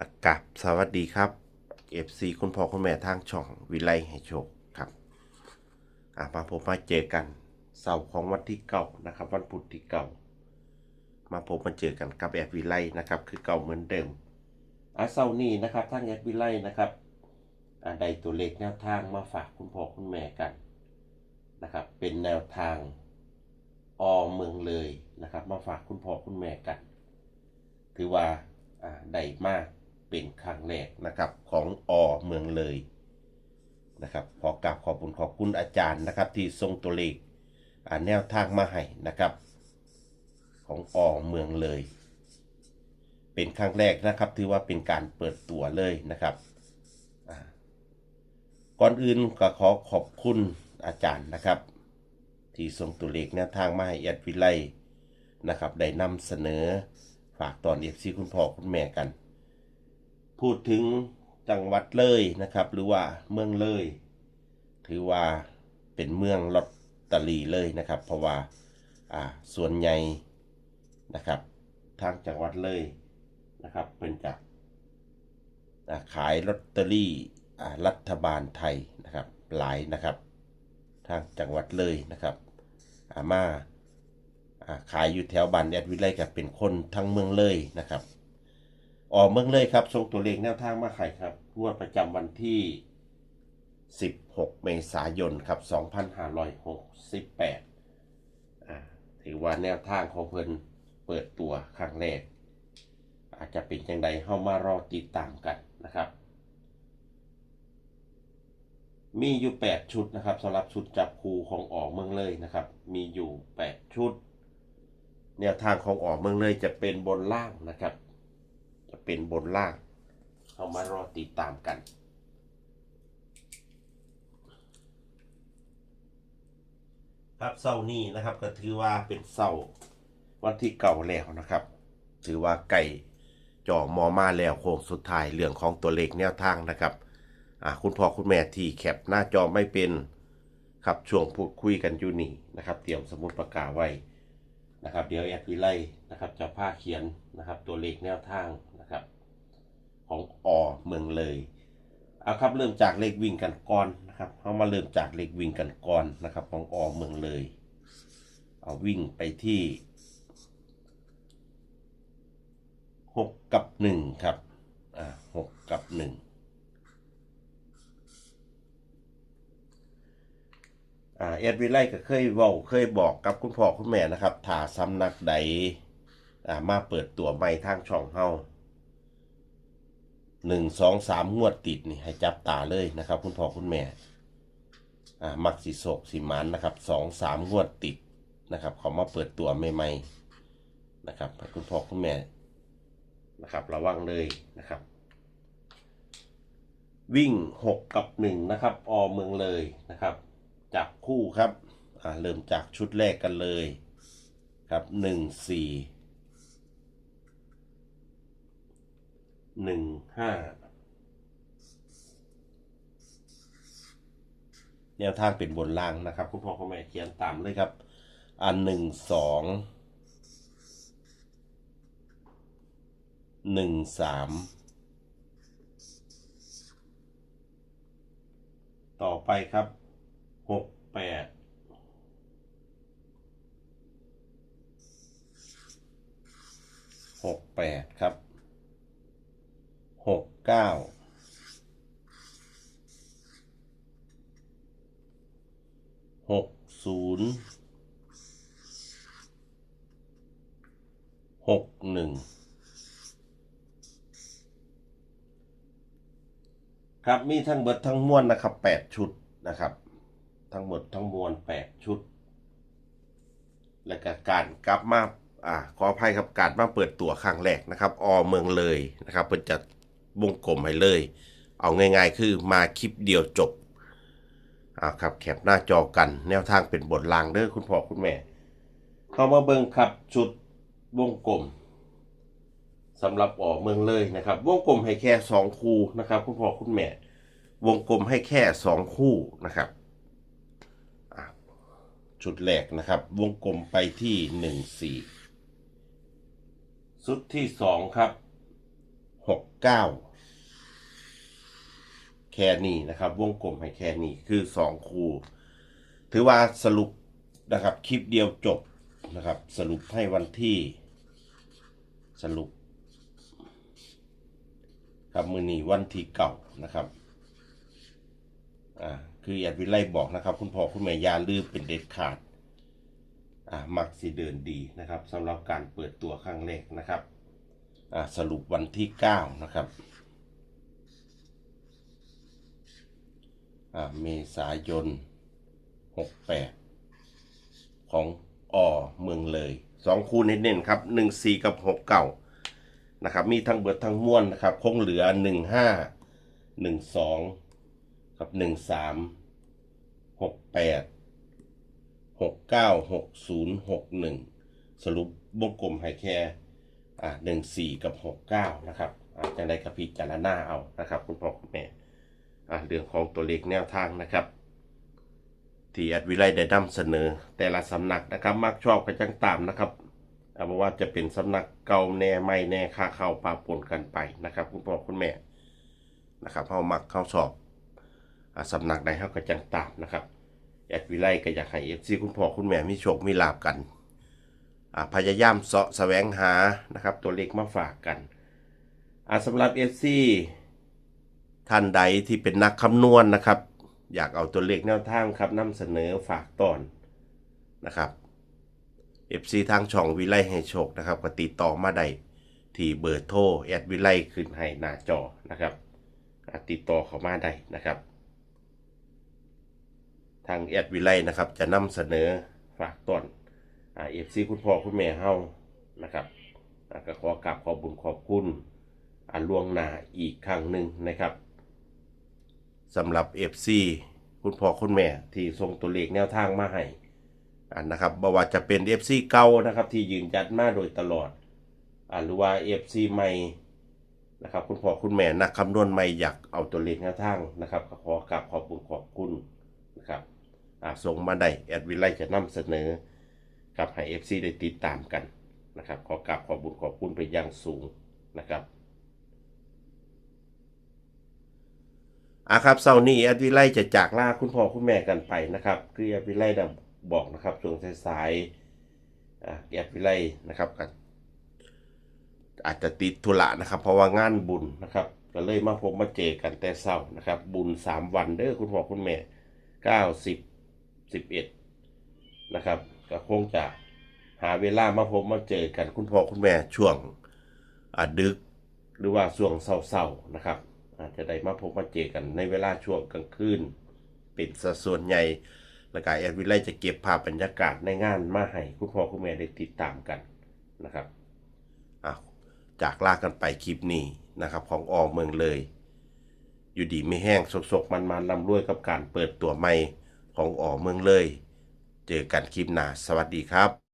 อากาศสวัสดีครับ FC คุณพ่อคุณแม่ทางช่องวิไลให้โชคครับอะมาพบมาเจอกันเสาร์ของวันที่เก่านะครับ วันพุธที่เก่า มาพบมาเจอกันกับแอดวิไลนะครับ คือเก่าเหมือนเดิมอะเสาร์นี้นะครับทางแอดวิไลนะครับอะได้ตัวเลขแนวทางมาฝากคุณพ่อคุณแม่กันนะครับ เป็นแนวทางออเมืองเลยนะครับ มาฝากคุณพ่อคุณแม่กัน ถือว่าอ่าได้มาก เป็นครั้งแรกนะครับของอเมืองเลยนะครับขอกราบขอบคุณขอบคุณอาจารย์นะครับที่ทรงตัวเลขแนวทางมาให้นะครับ ของอเมืองเลย เป็นครั้งแรกนะครับถือว่าเป็นการเปิดตัวเลยนะครับก่อนอื่นก็ขอขอบคุณอาจารย์นะครับ ที่ทรงตัวเลขแนวทางมาให้แอดวิไลนะครับได้นำเสนอฝากตอนเอฟซีคุณพ่อคุณแม่กัน พูดถึงจังหวัดเลยนะครับ หรือว่าเมืองเลย ถือว่าเป็นเมืองลอตเตอรี่เลยนะครับ เพราะว่าอ่าส่วนใหญ่นะครับทางจังหวัดเลยนะครับเป็นจากขายลอตเตอรี่รัฐบาลไทยนะครับหลายนะครับ ทางจังหวัดเลยนะครับอามาอาขายอยู่แถวบ้านแอดวิไลกับเป็นคนทั้งเมืองเลยนะครับ ออกเมืองเลยครับส่งตัวเลขแนวทางมาขายครับงวดประจำวันที่ 16 เมษายนครับ 2568อ่าถือว่าแนวทางของเพิ่นเปิดตัวครั้งแรก อาจจะเป็นจังใดเข้ามารอติดตามกันนะครับ มีอยู่ 8 ชุดนะครับสำหรับชุดจับคูของออกเมืองเลยนะครับ มีอยู่ 8 ชุด แนวทางของออกเมืองเลยจะเป็นบนล่างนะครับ จะเป็นบนล่าง เอามารอติดตามกัน ครับเสาร์นี้นะครับ ก็ถือว่าเป็นเสาร์วันที่เก่าแล้วนะครับ ถือว่าไก่จ่อมอมาแล้วโค้งสุดท้ายเรื่องของตัวเลขแนวทางนะครับอ่าคุณพ่อคุณแม่ที่แคปหน้าจอไม่เป็นครับช่วงพูดคุยกันอยู่นี่นะครับ เตรียมสมุดปากกาไว้นะครับ เดี๋ยวแอดวิไลนะครับจะผ้าเขียนนะครับ ตัวเลขแนวทาง ของอเมืองเลยเอาครับเริ่มจากเลขวิ่งกันก่อนนะครับเขามาเริ่มจากเลขวิ่งกันก่อนนะครับ ของอเมืองเลย เอาวิ่งไปที่หกกับหนึ่งครับอ่าหกกับหนึ่งอ่าเอ็ดวิไลก็เคยเว้าเคยบอกกับคุณพ่อคุณแม่นะครับถ้าสำนักใดอ่ามาเปิดตัวใหม่ทางช่องเฮา หนึ่งสองสามงวดติดนี่ให้จับตาเลยนะครับ คุณพ่อคุณแม่อ่ามักสิโศกสิมันนะครับสองสามงวดติดนะครับเขามาเปิดตัวใหม่ๆนะครับให้คุณพ่อคุณแม่นะครับระวังเลยนะครับ วิ่งหกกับหนึ่งนะครับ อเมืองเลยนะครับ จับคู่ครับอ่าเริ่มจากชุดแรกกันเลยครับหนึ่งสี่ หนึ่งห้าแนวทางเป็นบนล่างนะครับ คุณพ่อคุณแม่เขียนตามเลยครับ อันหนึ่งสองหนึ่งสามต่อไปครับหกแปดหกแปดครับ หกเก้าหกศูนย์หกหนึ่งครับมีทั้งเบิดทั้งมวลนะครับแปดชุดนะครับ ทั้งหมดทั้งมวลแปดชุด และก็การกลับมาอ่าขออภัยครับการมาเปิดตัวครั้งแรกนะครับ อเมืองเลยนะครับเพิ่นจะ วงกลมให้เลย เอาง่ายๆ คือมาคลิปเดียวจบอ่าครับแคปหน้าจอกันแนวทางเป็นบทลางเด้อคุณพ่อคุณแม่ เข้ามาเบิ่งครับชุดวงกลมสำหรับออกเมืองเลยนะครับ วงกลมให้แค่สองคู่นะครับ คุณพ่อคุณแม่ วงกลมให้แค่สองคู่นะครับชุดแรกนะครับ วงกลมไปที่หนึ่งสี่ชุดที่สองครับหกเก้า แค่นี้นะครับ วงกลมให้แค่นี้คือสองคูถือว่าสรุปนะครับคลิปเดียวจบนะครับ สรุปให้วันที่ สรุป ครับมือนี้วันที่เก่านะครับอ่าคือแอดวิไลบอกนะครับ คุณพ่อคุณแม่ยาลืมเป็นเด็ดขาดอ่ามักสิเดินดีนะครับสำหรับการเปิดตัวครั้งแรกนะครับอ่าสรุปวันที่ 9 นะครับ อ่า เมษายน 68 ของอเมืองเลยสองคู่เน้นๆครับ 14 กับ 69 นะครับ มีทั้งเบิดทั้งม้วนนะครับ คงเหลือ 15 12 กับ 13 68หกเก้าหกศูนย์หกหนึ่งสรุปวงกลมให้แค่อ่าหนึ่งสี่กับหกเก้านะครับอ่าจังได้กับพี่จารณาเอานะครับ คุณพ่อคุณแม่ เรื่องของตัวเลขแนวทางนะครับ ที่แอดวิไลได้นำเสนอ แต่ละสำนักนะครับ มักชอบกันจังตามนะครับเอาเป็นว่าจะเป็นสำนักเก่าแน่ไม่แน่ค่าเข้าปาปนกันไปนะครับ คุณพ่อคุณแม่นะครับเข้ามักเข้าสอบอาสำนักใดเข้าก็จังตามนะครับแอดวิไลก็อยากให้เอฟซีคุณพ่อคุณแม่มีโชคมีลาบกันพยายามเสาะแสวงหานะครับ ตัวเลขมาฝากกันอ่าสำหรับเอฟซี ท่านใดที่เป็นนักคำนวณนะครับ อยากเอาตัวเลขแนวทางครับนำเสนอฝากตอนนะครับเอฟซีทางช่องวิไลให้โชคนะครับก็ติดต่อมาได้ที่เบอร์โทรแอดวิไลขึ้นให้หน้าจอนะครับติดต่อเขามาได้นะครับ ทางแอดวิไลนะครับจะนำเสนอฝากต้นเอฟซีคุณพ่อคุณแม่เฮานะครับก็ขอกราบขอบุญขอบคุณอ่าล่วงหน้าอีกครั้งหนึ่งนะครับ สำหรับเอฟซีคุณพ่อคุณแม่ที่ส่งตัวเลขแนวทางมาให้อ่านะครับบ่ว่าจะเป็นเอฟซีเก่านะครับ ที่ยืนยัดมาโดยตลอดอ่าหรือว่าเอฟซีใหม่นะครับ คุณพ่อคุณแม่นักคำนวณใหม่อยากเอาตัวเลขแนวทางนะครับขอกราบขอบบุญขอบคุณนะครับอ่าส่งมาได้แอดวิไลจะนำเสนอกับให้ FC ได้ติดตามกันนะครับ ขอกราบขอบบุญขอบคุณไปอย่างสูงนะครับ อะครับเสาร์นี้แอดวิไลจะจากลาคุณพ่อคุณแม่กันไปนะครับคือแอดวิไลได้บอกนะครับช่วงสายๆอะแอดวิไลนะครับก็อาจจะติดธุระนะครับ เพราะว่างานบุญนะครับก็เลยมาพบมาเจอกันแต่เช้านะครับ บุญสามวันเด้อคุณพ่อคุณแม่เก้าสิบสิบเอ็ดนะครับก็คงจะหาเวลามาพบมาเจอกันคุณพ่อคุณแม่ช่วงอ่าดึกหรือว่าช่วงเศร้าๆนะครับ อาจจะได้มาพบมาเจอกันในเวลาช่วงกลางคืนเป็นสัดส่วนใหญ่แล้วก็แอดวิไลจะเก็บภาพบรรยากาศในงานมาให้คุณพ่อคุณแม่ได้ติดตามกันนะครับอะจากลากันไปคลิปนี้นะครับ ของออเมืองเลย อยู่ดีไม่แห้งสกๆมันๆลำรวยกับการเปิดตัวใหม่ของอ๋อเมืองเลย เจอกันคลิปหน้าสวัสดีครับ